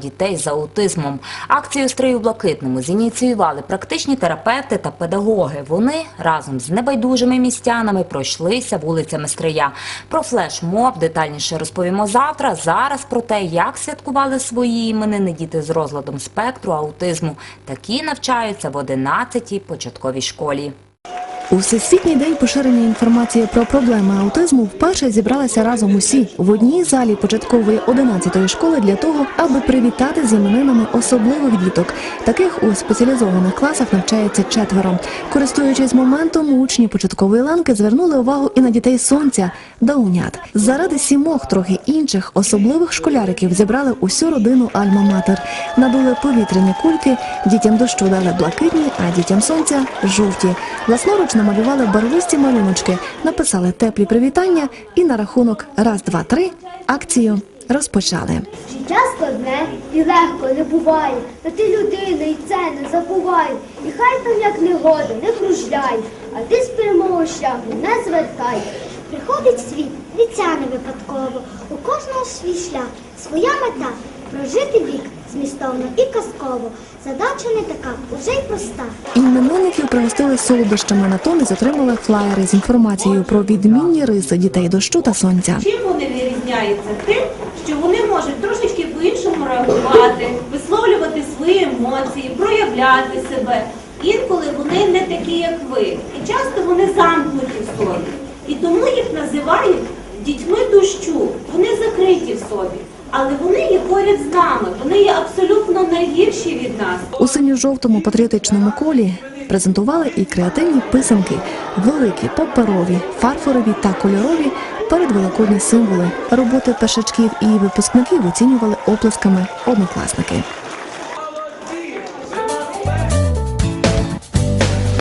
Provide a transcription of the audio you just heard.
дітей з аутизмом. Акцію «Стрий блакитному зініціювали практичні терапевти та педагоги. Вони разом з небайдужими містянами пройшлися вулицями Стрия. Про флешмоб детальніше розповімо завтра. Зараз про те, як святкували свої іменини діти з розладом спектру аутизму. Такі навчаються в 11-й початковій школі. У всесвітній день поширення інформації про проблеми аутизму вперше зібралися разом усі в одній залі початкової 11-ї школи для того, аби привітати з іменинами особливих діток. Таких у спеціалізованих класах навчається четверо. Користуючись моментом, учні початкової ланки звернули увагу і на дітей сонця даунят. Заради сімох трохи інших особливих школяриків зібрали усю родину Альма-Матер. Надули повітряні кульки, дітям дощу дали блакитні, а дітям сонця жовті. Власноруч намалювали барвисті малюночки, написали теплі привітання і на рахунок раз, два, три акцію розпочали. Життя складне і легко не буває, та ти людина і це не забувай. І хай там як негода, не кружляй, а ти з прямого шляху не звертай. Приходить світ, від ця не випадково, у кожного свій шлях, своя мета прожити вік змістовно і казково. Задача не така, уже й проста. Іменинників пригостили солодощами, натомість отримали флаєри з інформацією про відмінні риси дітей дощу та сонця. Чим вони вирізняються? Тим, що вони можуть трошечки по-іншому реагувати, висловлювати свої емоції, проявляти себе. Інколи вони не такі, як ви. І часто вони замкнуті в собі. І тому їх називають дітьми дощу. Вони закриті в собі. Але вони є поряд з нами, вони є абсолютно найгірші від нас. У синьо-жовтому патріотичному колі презентували і креативні писанки, великі, паперові, фарфорові та кольорові передвеликодні символи. Роботи першачків і випускників оцінювали оплесками однокласники.